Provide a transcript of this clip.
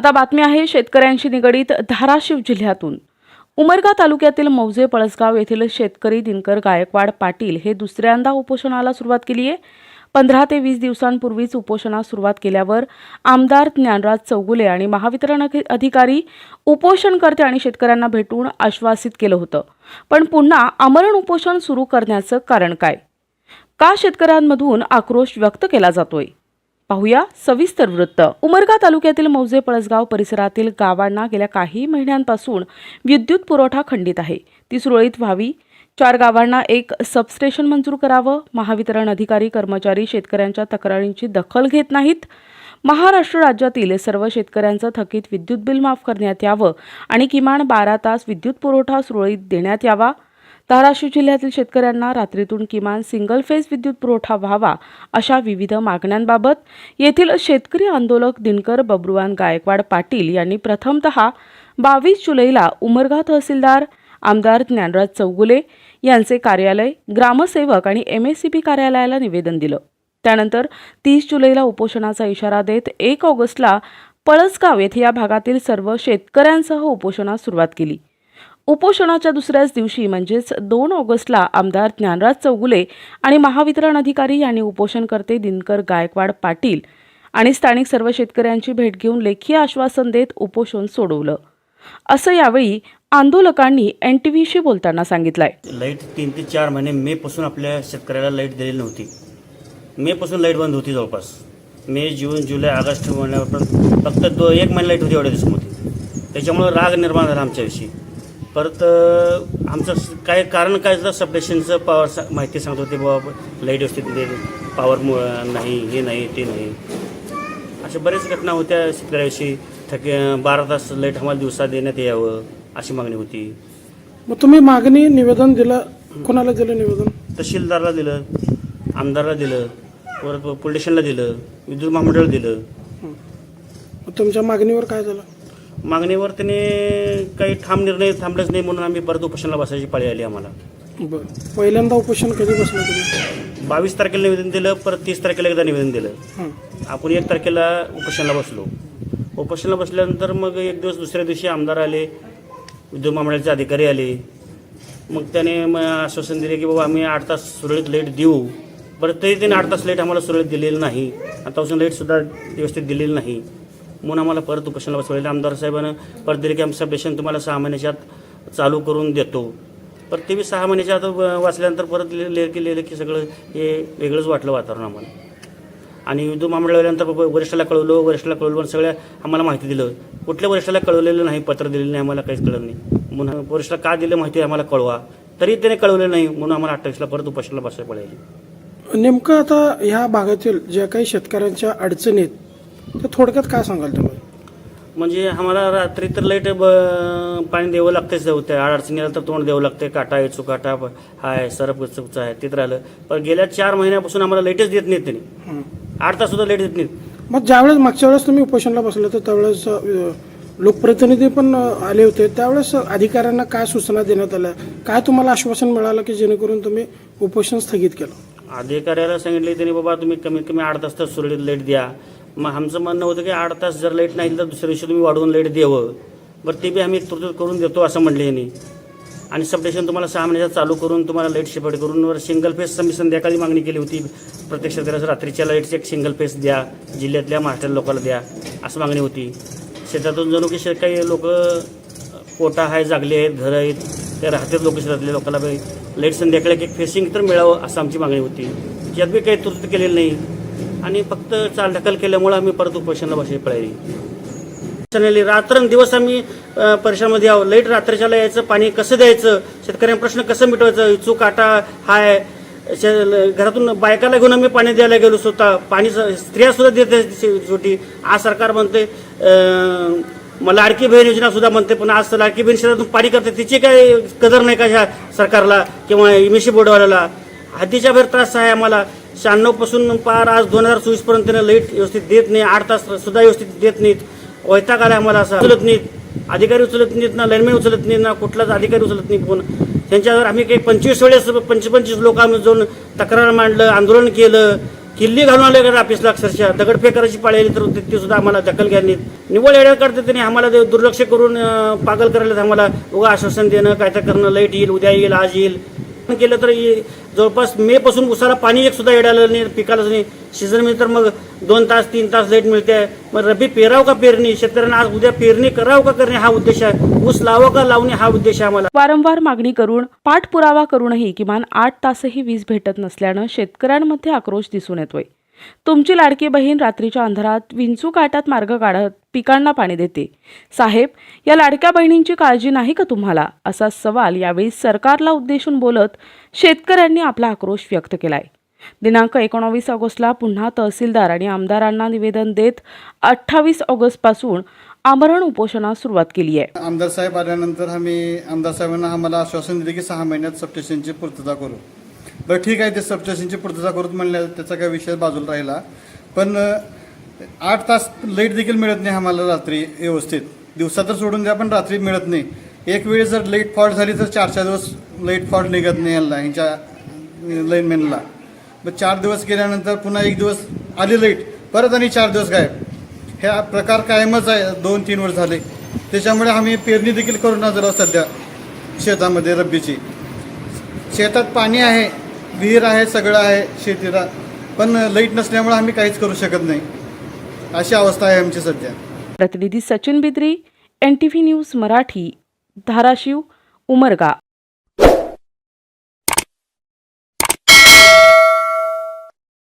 आता बातमी आहे शेतकऱ्यांशी निगडीत धाराशिव जिल्ह्यातून. उमरगा तालुक्यातील मौजे पळसगाव येथील शेतकरी दिनकर गायकवाड पाटील हे दुसऱ्यांदा उपोषणाला सुरुवात केली आहे. पंधरा ते वीस दिवसांपूर्वीच उपोषणास सुरुवात केल्यावर आमदार ज्ञानराज चौगुले आणि महावितरण अधिकारी उपोषणकर्ते आणि शेतकऱ्यांना भेटून आश्वासित केलं होतं. पण पुन्हा आमरण उपोषण सुरू करण्याचं कारण काय? का शेतकऱ्यांमधून आक्रोश व्यक्त केला जातोय? पाहूया सविस्तर वृत्त. उमरगा तालुक्यातील मौजे पळसगाव परिसरातील गावांना गेल्या काही महिन्यांपासून विद्युत पुरवठा खंडित आहे. ती सुरळीत व्हावी. चार गावांना एक सबस्टेशन मंजूर करावं. महावितरण अधिकारी कर्मचारी शेतकऱ्यांच्या तक्रारींची दखल घेत नाहीत. महाराष्ट्र राज्यातील सर्व शेतकऱ्यांचं थकीत विद्युत बिल माफ करण्यात यावं आणि किमान बारा तास विद्युत पुरवठा सुरळीत देण्यात यावा. धाराशिव जिल्ह्यातील शेतकऱ्यांना रात्रीतून किमान सिंगल फेज विद्युत पुरवठा व्हावा अशा विविध मागण्यांबाबत येथील शेतकरी आंदोलक दिनकर बब्रुवान गायकवाड पाटील यांनी प्रथमतः बावीस जुलैला उमरगा तहसीलदार आमदार ज्ञानराज चौगुले यांचे कार्यालय ग्रामसेवक आणि एम एस सी बी कार्यालयाला निवेदन दिलं. त्यानंतर तीस जुलैला उपोषणाचा इशारा देत एक ऑगस्टला पळसगाव येथे या भागातील सर्व शेतकऱ्यांसह उपोषणास सुरुवात केली. उपोषणाच्या दुसऱ्याच दिवशी म्हणजेच दोन ऑगस्टला आमदार ज्ञानराज चौगुले आणि महावितरण अधिकारी यांनी उपोषणकर्ते दिनकर गायकवाड पाटील आणि स्थानिक सर्व शेतकऱ्यांची भेट घेऊन लेखी आश्वासन देत उपोषण सोडवलं. असं यावेळी आंदोलकांनी एन टी व्हीशी बोलताना सांगितलंय. लाइट तीन ते चार महिने मे पासून आपल्या शेतकऱ्याला लाइट दिलेली नव्हती. मे पासून लाइट बंद होती जवळपास. मे जून जुलै ऑगस्ट महिन्यापर्यंत फक्त दो एक महिना लाइट होती एवढ्या दिवसामध्ये. त्याच्यामुळं राग निर्माण झाला आमच्याविषयी. परत आमचं काय कारण काय झालं सबस्टेशनचं पॉवर सा- माहिती सांगत होते बाबा लाइट व्यवस्थित पॉवर नाही हे नाही ते नाही. अशा बऱ्याच घटना होत्या शेतकऱ्याविषयी. थके बारा तास लाइट आम्हाला दिवसा देण्यात यावं अशी मागणी होती. मग तुम्ही मागणी निवेदन दिलं? कोणाला दिलं निवेदन? तहसीलदारला दिलं आमदारला दिलं परत पोलीस स्टेशनला दिलं विद्युत महामंडळाला दिलं. मग तुमच्या मागणीवर काय झालं? मागणीवर त्याने काही ठाम निर्णय थांबलेच नाही म्हणून आम्ही परत उपोषणाला बसायची पाळी आली आम्हाला. बरं. पहिल्यांदा उपोषण कधी बसलं तुम्ही? बावीस तारखेला निवेदन दिलं परत तीस तारखेला एकदा निवेदन दिलं. आपण एक तारखेला उपोषणाला बसलो. उपोषणाला बसल्यानंतर मग एक दिवस दुसऱ्या दिवशी आमदार आले विद्युत महामंडळाचे अधिकारी आले. मग त्याने मग आश्वासन दिले की बाबा आम्ही आठ तास सुरळीत लाइट देऊ. बरं तरी त्याने आठ तास लाइट आम्हाला सुरळीत दिलेलं नाही. आतापासून लाईटसुद्धा व्यवस्थित दिलेली नाही. म्हणून आम्हाला परत उपोषणाला बसवलेलं आमदार साहेबांना परत दिले की आमचं सबस्टेशन तुम्हाला सहा महिन्याच्या आत चालू करून देतो. परत ते बी सहा महिन्याच्या आत वाचल्यानंतर परत लिहिले की लिहिलं की सगळं हे वेगळंच वाटलं वातावरण आम्हाला आणि विद्युत मामळल्यानंतर वरिष्ठाला कळवलं वरिष्ठाला कळवलं सगळ्या आम्हाला माहिती दिलं. कुठल्या वरिष्ठाला कळवलेलं नाही पत्र दिलेलं नाही आम्हाला काहीच कळलं नाही. म्हणून वरिष्ठाला का दिलं माहिती आम्हाला कळवा. तरी त्याने कळवलं नाही म्हणून आम्हाला अठ्ठावीसला परत उपाशाला बसायला पडेल नेमकं आता ह्या भागातील ज्या काही शेतकऱ्यांच्या अडचणी त्या थोडक्यात काय सांगाल तुम्ही? म्हणजे आम्हाला रात्री तर लाइट ब- पाणी द्यावं लागतेच त्या. अडचणीला तर तोंड द्यावं लागते काटा आहे चुकाटा आहे सरप चुकचं आहे तिथं राहिलं. पण गेल्या चार महिन्यापासून आम्हाला लाईटच देत नाहीत त्यांनी. आठ तास सुद्धा लाइट देत नाहीत. मग ज्यावेळेस मागच्या वेळेस तुम्ही उपोषणला बसले तर त्यावेळेस लोकप्रतिनिधी पण आले होते. त्यावेळेस अधिकाऱ्यांना काय सूचना देण्यात आल्या? काय तुम्हाला आश्वासन मिळालं की जेणेकरून तुम्ही उपोषण स्थगित केलं? अधिकाऱ्याला सांगितले त्यांनी बाबा तुम्ही कमीत कमी आठ तास तर सुरळीत लाइट द्या. मग आमचं म्हणणं होतं की आठ तास जर लाइट नाही तर दुसऱ्या दिवशी तुम्ही वाढवून लाइट द्यावं बरं ते बी आम्ही तरतूद करून देतो असं म्हणले यांनी. आणि सबस्टेशन तुम्हाला सहा महिन्याचा चालू करून तुम्हाला लाइट शिपट करून वर सिंगल फेस मी संध्याकाळी मागणी केली होती. प्रत्येक शेतकऱ्याचं रात्रीच्या लाईटचे एक सिंगल फेस द्या जिल्ह्यातल्या महाराष्ट्र लोकांना द्या असं मागणी होती. शेतातून जणू की शे- काही लोक कोटा आहे जागले आहेत घरं आहेत ते राहतात लोक शेतातल्या लोकांना लाइट संध्याकाळी एक फेसिंग तर मिळावं असं आमची मागणी होती. यात बी काही तरतूद केलेली नाही. आणि फक्त चाल ढकल केल्यामुळं आम्ही परत उपोषणाला बसायची पळाली. चाललेली रात्रंदिवस आम्ही अ, परिसरामध्ये यावं लाइट रात्रीच्याला यायचं पाणी कसं द्यायचं शेतकऱ्यांना प्रश्न कसं मिटवायचं चूक आटा हाय घरातून बायकाला घेऊन आम्ही पाणी द्यायला गेलो स्वतः. पाणी स्त्रिया सुद्धा देत छोटी आज सरकार म्हणते मला मग लाडकी बहीण योजना सुद्धा म्हणते पण आज लाडकी बहीण शेतातून पाणी करते. तिची काही कदर नाही का ह्या सरकारला किंवा इमेशी बोर्डवाल्याला? हद्दीच्या बाहेर त्रास आहे आम्हाला. शहाण्णवपासून पार आज दोन हजार चोवीसपर्यंत लाइट व्यवस्थित देत नाही आठ तास सुद्धा व्यवस्थित देत नाहीत. वैताग आला आम्हाला असा. उचलत नाहीत. अधिकारी उचलत नाहीत ना लाईनमॅन उचलत नाहीत ना कुठलाच अधिकारी उचलत नाही कोण. त्यांच्यावर आम्ही काही पंचवीस वेळेस पंचवीस पंचवीस लोक आम्ही जाऊन तक्रार मांडलं आंदोलन केलं. किल्ली घालून आले का ऑफिसला अक्षरशः दगडफेक करायची पाळी आली तर ते- सुद्धा आम्हाला दखल घ्यानी निव्वळ येड्या काढतात त्यांनी. आम्हाला ते दुर्लक्ष करून पागल करायला आम्हाला उगा आश्वासन देणं काय तर करणं. लाइट येईल उद्या येईल आज येईल. पण केलं तर जवळपास मे पासून उसाला पाणी एक सुद्धा येडायला नाही पिकालाच नाही सीझनमध्ये तर मग दोन तास तीन तास लेट मिळते. मग रब्बी पेराव का पेरणी? शेतकऱ्यांना आज उद्या पेरणी करावं का करणे? हा उद्देश आहे. ऊस लावा का लावणे? हा उद्देश आहे आम्हाला. वारंवार मागणी करून पाठपुरावा करूनही किमान आठ तासही वीज भेटत नसल्यानं शेतकऱ्यांमध्ये आक्रोश दिसून येतोय. तुमची लाडकी बहीण रात्रीच्या अंधारात विंचू काटात मार्ग काढत पिकांना पाणी देते. साहेब या लाडक्या बहिणींची काळजी नाही का तुम्हाला? असा सवाल यावेळी सरकारला उद्देशून बोलत शेतकऱ्यांनी आपला आक्रोश व्यक्त केलाय. दिनांक एकोणावीस ऑगस्टला पुन्हा तहसीलदार आणि आमदारांना निवेदन देत अठ्ठावीस ऑगस्टपासून आमरण उपोषणास सुरुवात केली आहे. आमदार साहेब आल्यानंतर आम्ही आमदार साहेबांना आम्हाला आश्वासन दिले की सहा महिन्यात सबस्टेशनची पूर्तता करू. बरं ठीक आहे ते सबस्टेशनची पूर्तता करून म्हणल्या त्याचा काही विषय बाजूला राहिला. पण आठ तास लाइट देखील मिळत नाही आम्हाला रात्री व्यवस्थित. दिवसा तर सोडून द्या पण रात्री मिळत नाही. एक वेळ जर लाइट फॉल्ट झाली तर चार चार दिवस लाइट फॉल्ट निघत नाही यांना ह्यांच्या लाईनमॅनला मग चार दिवस गेल्यानंतर पुन्हा एक दिवस आली लाइट परत आणि चार दिवस गायब. ह्या प्रकार कायमच आहे दोन तीन वर्ष झाले. त्याच्यामुळे आम्ही पेरणी देखील करून आलो सध्या शेतामध्ये रब्बीची. शेतात पाणी आहे विहीर आहे सगळं आहे शेतीला. पण लाइट नसल्यामुळे आम्ही काहीच करू शकत नाही. अशी अवस्था आहे आमची सध्या. प्रतिनिधी Sachin Bidri N T V news Marathi Dharashiv Umarga.